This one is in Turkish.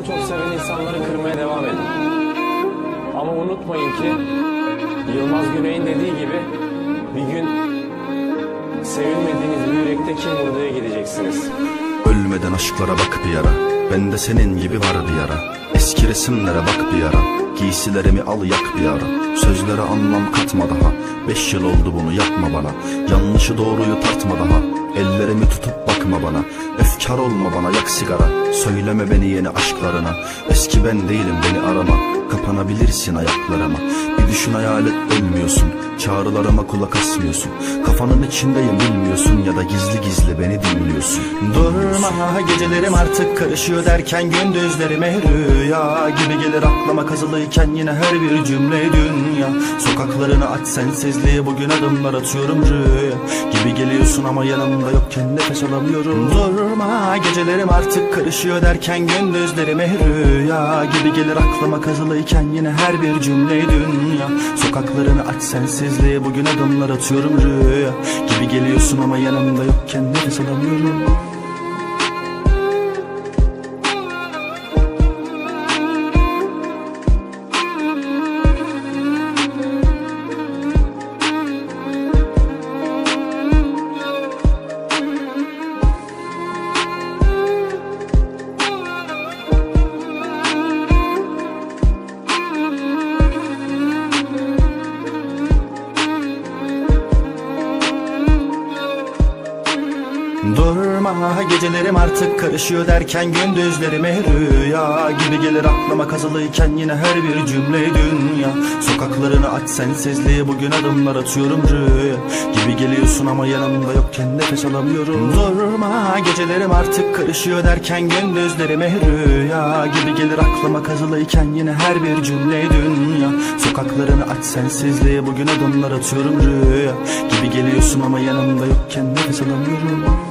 Canınızdan çok seven insanları kırmaya devam edin. Ama unutmayın ki Yılmaz Güney'in dediği gibi bir gün sevilmediğiniz bir yürekte kim vurduya gideceksiniz. Ölmeden aşklara bak bir ara Bende senin gibi var bir yara Eski resimlere bak bir ara Giysilerimi al yak bir ara. Sözlere anlam katma daha. Beş yıl oldu bunu yapma bana. Yanlışı doğruyu tartma daha. Ellerimi tutup bakma bana. Efkar olma bana yak sigara. Söyleme beni yeni aşklarına. Eski ben değilim beni arama Kapanabilirsin ayaklarıma. Bir düşün hayal et ölmüyorsun Çağrılarıma kulak asmıyorsun. Kafanın içindeyim bilmiyorsun. Ya da gizli gizli beni dinliyorsun. Durma gecelerim artık karışıyor derken Gündüzlerime rüya gibi gelir aklıma kazılıyken Yine her bir cümle dünya. Sokaklarını aç sensizliği bugün adımlar atıyorum rüya Gibi geliyorsun ama yanımda yokken nefes alamıyorum. Durma gecelerim artık karışıyor derken Gündüzlerime rüya gibi gelir aklıma kazılıyken Yine her bir cümle dünya. Sokaklarını aç sensizliği bugün adımlar atıyorum rüya. Gibi geliyorsun ama yanımda yokken nefes alamıyorum Durma gecelerim artık karışıyor derken gündüzlerime rüya gibi gelir aklıma kazılıyken yine her bir cümle dünya. Sokaklarını aç sensizliği bugün adımlar atıyorum rüya gibi geliyorsun ama yanımda yokken nefes alamıyorum. Durma gecelerim artık karışıyor derken gündüzlerime rüya gibi gelir aklıma kazılıyken yine her bir cümle dünya. Sokaklarını aç sensizliği bugün adımlar atıyorum rüya gibi geliyorsun ama yanımda yokken nefes alamıyorum